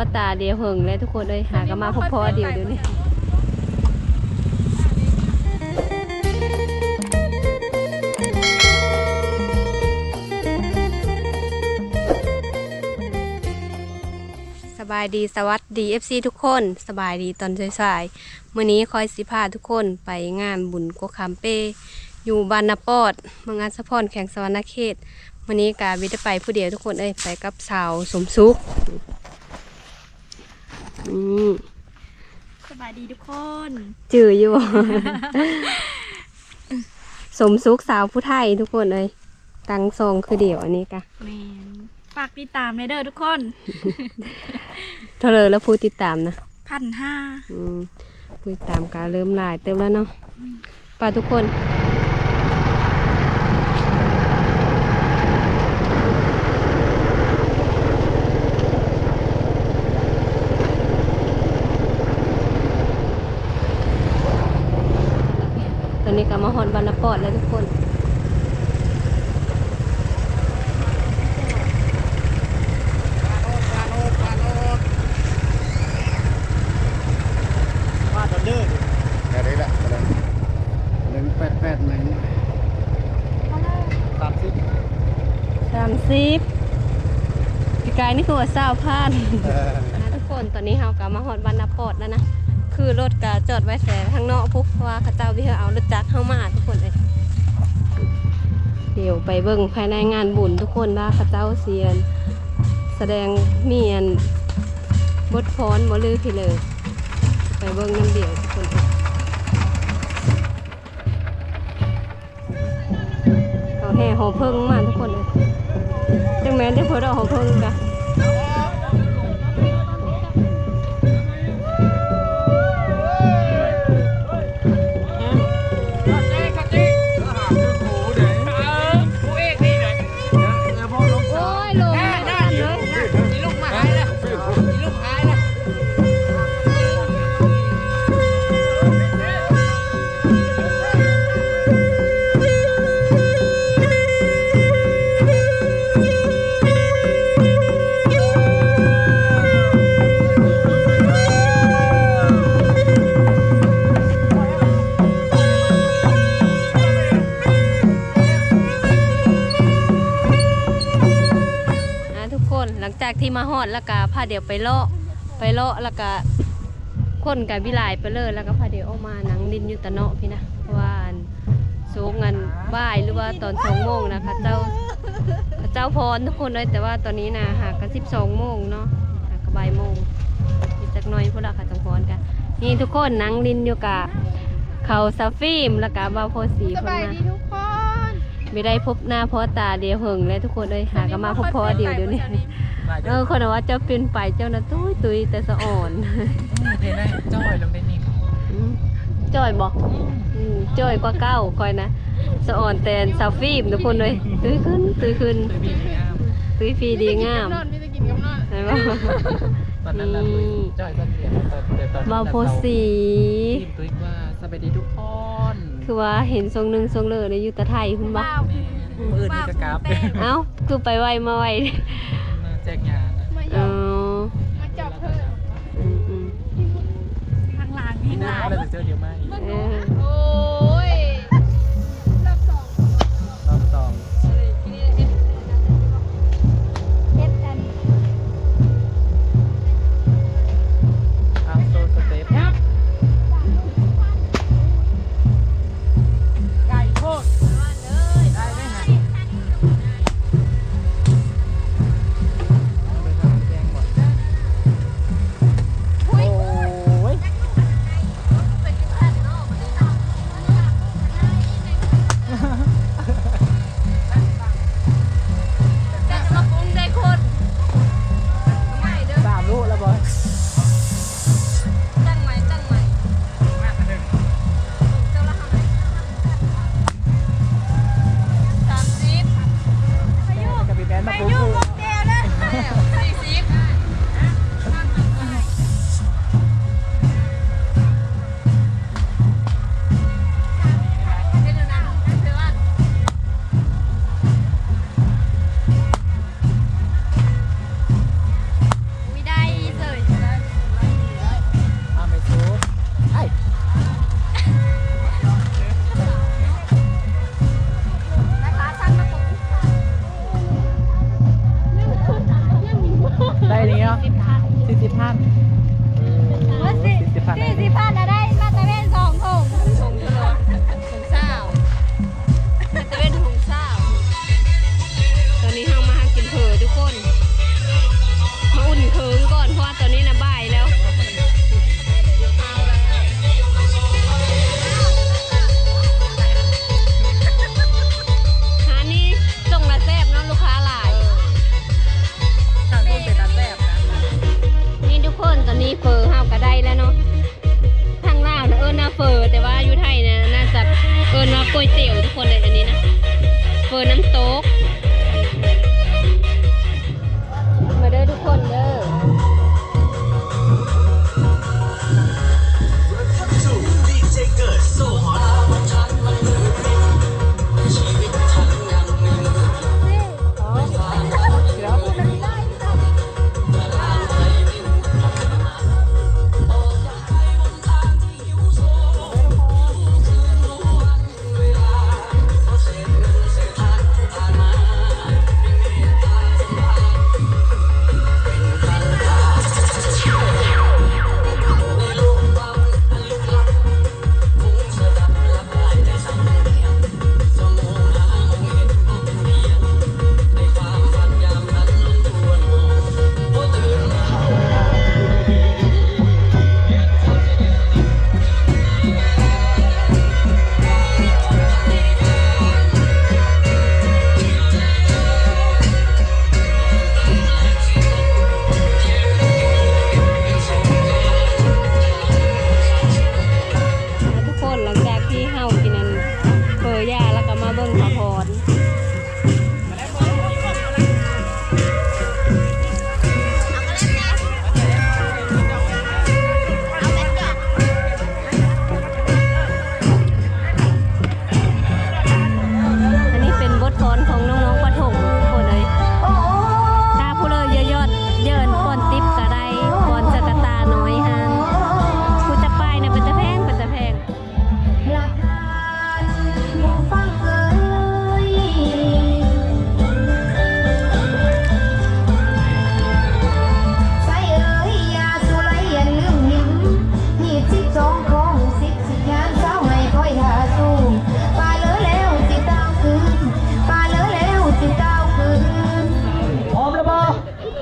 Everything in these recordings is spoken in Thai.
อตาเดียวเหิงเลยทุกคนเลยหากันมาพอพอเดียวเดี๋ยวนี้สบายดีสวัสดี FC ทุกคนสบายดีตอนสายๆมื้อนี้คอยสิพาทุกคนไปงานบุญโกคามเป้อยู่บ้านนาปอดมางานสะพอนแข่งสวรรณเขตวันนี้กาวิทไปผู้เดียวทุกคนเอ้ยไปกับสาวสมสุขอืม สบายดีทุกคน จื่ออยู่ สมสุขสาวผู้ไทยทุกคนเอ้ยตังซองคือเดี่ยวอันนี้กะแมนฝากติดตามในเด้อทุกคน เท่าเลยแล้วผู้ติดตามนะพันห้า อืมผู้ติดตามการเริ่มหลายเต็มแล้วเนาะไป้าทุกคน อนนี้ก็มาฮอนบานนาปอดแล้วทุกคนว่าตอนเด้อแค่นี้แหละหนึ่งแปดแปดหนึ่งสามสิบสามสิบพี่กายนี่คือว่าเศร้าพลาดนะทุกคนตอนนี้เฮากลับมาฮอดบานนาปอดแล้วนะ คือรถกะจอดไว้แต่ข้างนอกพุกเพราะว่าเขาเจ้าวิเฮาเอารถจักรเข้ามาทุกคนเลยเดี๋ยวไปเบิ่งภายในงานบุญทุกคนว่าเขาเจ้าเสียน แสดงเมียนบทพรมลือพี่เลยไปเบิ่งน้ำเดียวทุกคนเอ้ยเขาแห่หอเพิ่งมาทุกคนเลยจังแม้ได้เพิ่อาหอเพิ่งกะ งจากที่มาฮอดแล้วก็พาเดี๋ยวไปเลาะไปเลาะแล้วก็คนกับวิไลไปเลยแล้วก็พาเดี๋ยวออกมาหนังดินอยู่ตะเนาะพี่นะเพราะว่าอันสูงงันบ่ายหรือว่าตอนสองโมงนะเข้าเจ้าเข้าเจ้าพรทุกคนเลยแต่ว่าตอนนี้นะหากกันสิบสองโมงเนาะหากกันบ่ายโมงอีกจักหน่อยพวกเราค่ะจังพรกันนี่ทุกคนหนังดินอยู่กับเขาซาฟิล์มแล้วก็บาวโพสีสเพิ่นบายมาดีทุกคนไม่ได้พบหน้าพบตาเดียวเหิงเลยทุกคนเลยหากันมาพบพอเดียวเดี๋ยวนี้ เออคนว่าเจ้าเป็นไปเจ้านะตุ้ยตุ้ยแต่สะอ่อนเพลงได้จ้อยลงได้นิ่มอืมจ้อยบอกอืมจ้อยกว่าเก้าคอยนะสะอ่อนแต่ซาฟิล์มทุกคนเลยตุ้ยขึ้นตุ้ยขึ้นเคยมีงามตุ้ยฟรีดีงามนอนไม่ได้กินกับนอนเห็นปะ ตอนนั้นเราจ้อยก็เปลี่ยนตอนแต่ตอนบาวโพสี ทีมตุ้ยว่าสบายดีทุกคนคือว่าเห็นทรงหนึ่งทรงเลยในยุตะไทยคุณบอกว้าวมือนี่ก็กราฟเอ้าคือไปไวมาไว แจกงานนะมาหยอ๋ออกมาจับเธออืมอืม ข้างหลังนี่ข้างหนะลังเราจะเจอเดี๋ยวมาอีก เออโอ้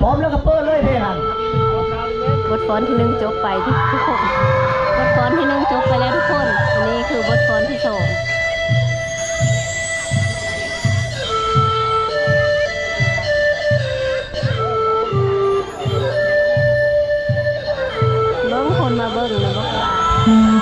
พร้อมแล้วก็เปิดเลยเด้หันบทฟ้อนที่หนึ่งจบไปทุกคนบทฟ้อนที่หนึ่งจบไปแล้วทุกคน อันนี้คือบทฟ้อนที่สองเบิ้งคนมาเบิ้งนะบ้กว่า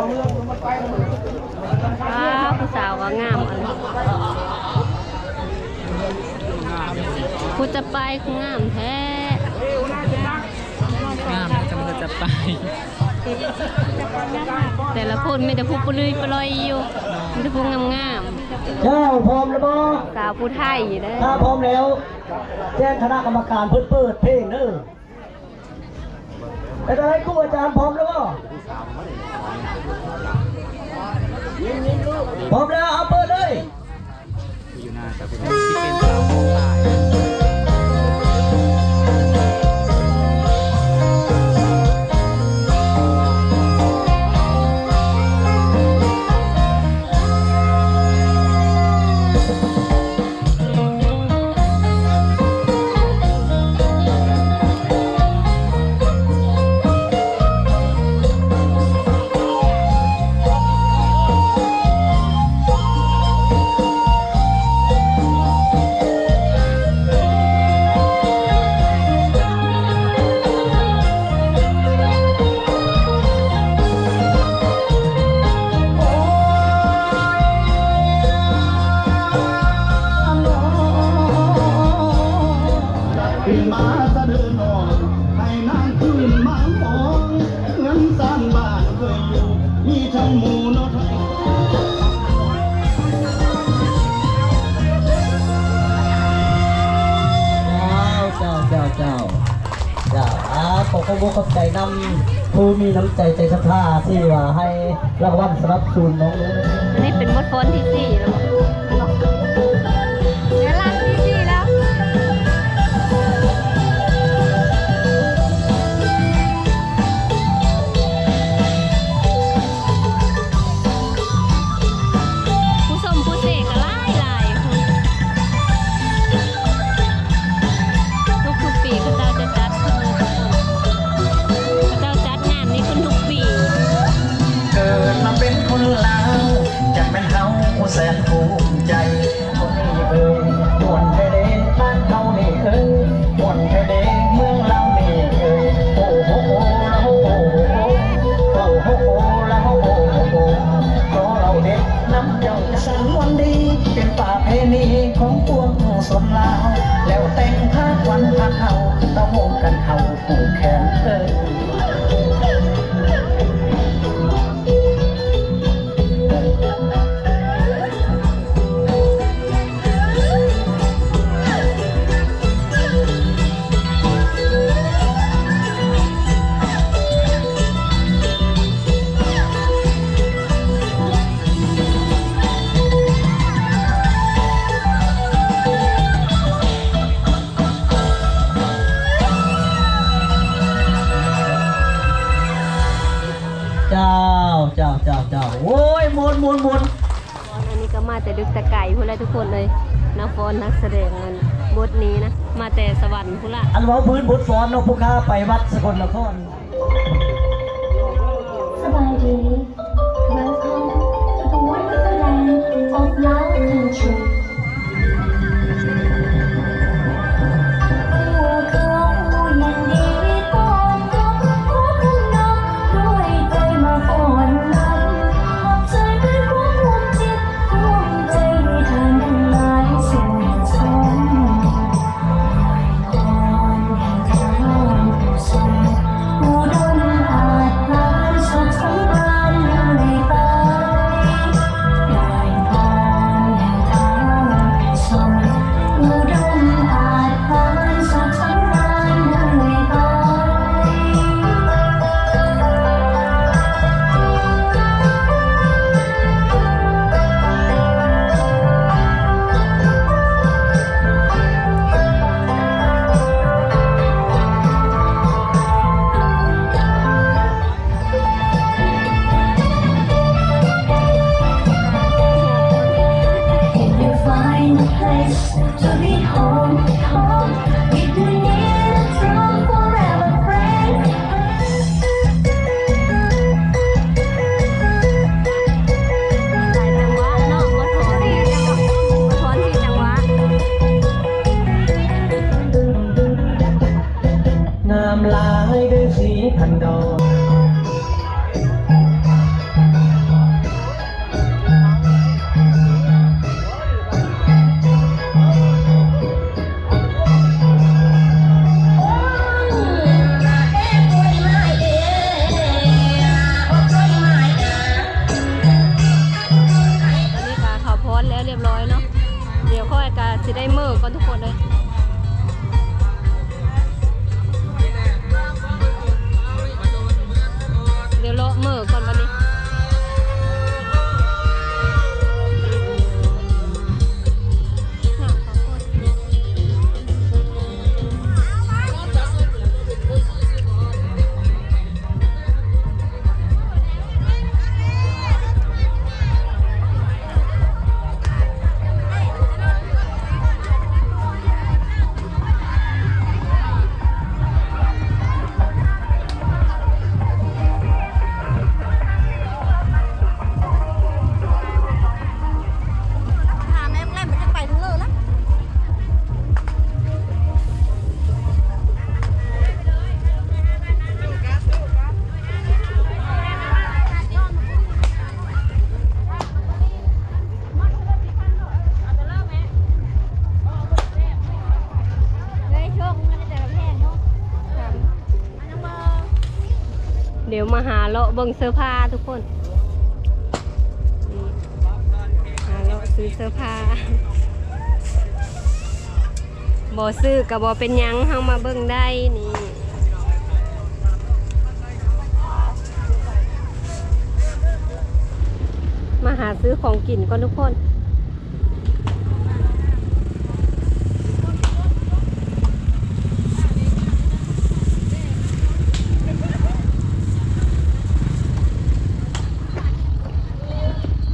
ว้าผู้สาวก็งามอันผู้จะไปคืองามแท้งามจังจะไป แต่ละคนไม่แต่ผู้ปลื้ยปลอยอยู่ไม่แต่ผู้งามงามเจ้าพร้อมแล้วบ่สาวผู้ไทยอยู่ได้ถ้าพร้อมแล้ว แจ้งคณะกรรมการเพื่อเปิดเพลงเนอแต่ตอนนี้กู้อาจารย์พร้อมแล้วบ่ พร้อมแล้วเอาเปิดเลย อยู่หน้ากับพี่น้องที่เป็นสาวของตา ขอขอบคุณขอบใจนำผู้มีน้ำใจใจสัทธาที่ว่าให้รางวัลสำหรับศูนย์น้องนู้นอันนี้เป็นมดฟอนที่สี่แล้ว แสนภูมิใจคนนี้เอ่ยมวนเทเดบ้านเฮานี่เอ่ยมวนเทเดเมืองเรานี่เอ่ยโอ้โหโอ้ละโอ้โหโอ้โหโอ้ละโอ้โหโอ้เพราะเราเด็กน้ำเจ้าสันวันดี เป็นป่าเพณีของพวกสนลาว แล้วแต่งผ้าควันผ้าเขาต้องวงกันเขาผูกแขนเอ่ย ทุกคนเลยนักฟอนนักแสดงมันบทนี้นะ มาแต่สวรรค์พูดละอันว่าพื้นบทสอนเนาะผู้ค้าไปวัดสกลนครสบายดี Welcome to the wonderful land of Lao country จะไม่หอมหอม หาเลาะเบิ่งเสื้อผ้าทุกคนหาเลาะซื้อเสื้อผ้าบ่ซื้อกับ่เป็นยังเฮามาเบิ่งได้นี่มาหาซื้อของกินก่อนทุกคน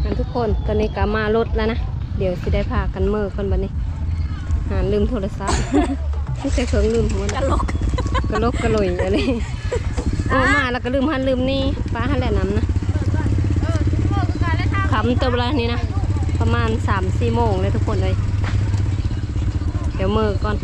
กันทุกคน ตอนนี้ก็มารถแล้วนะ เดี๋ยวสิได้พากันเมื่อคนบันนี้หาลืมโทรศัพท์ไม่ใช่เครื่องลืมหัวกะลกกะลกกะลอยอะไรโอ้มาแล้วก็ลืมหันลืมนี่ป้าหันแหละน้ำนะเออที่โมคือการได้ทำคำเติมเวลานี้นะ ประมาณ3 4โมงเลยทุกคนเลย เดี๋ยวเมื่อก่อน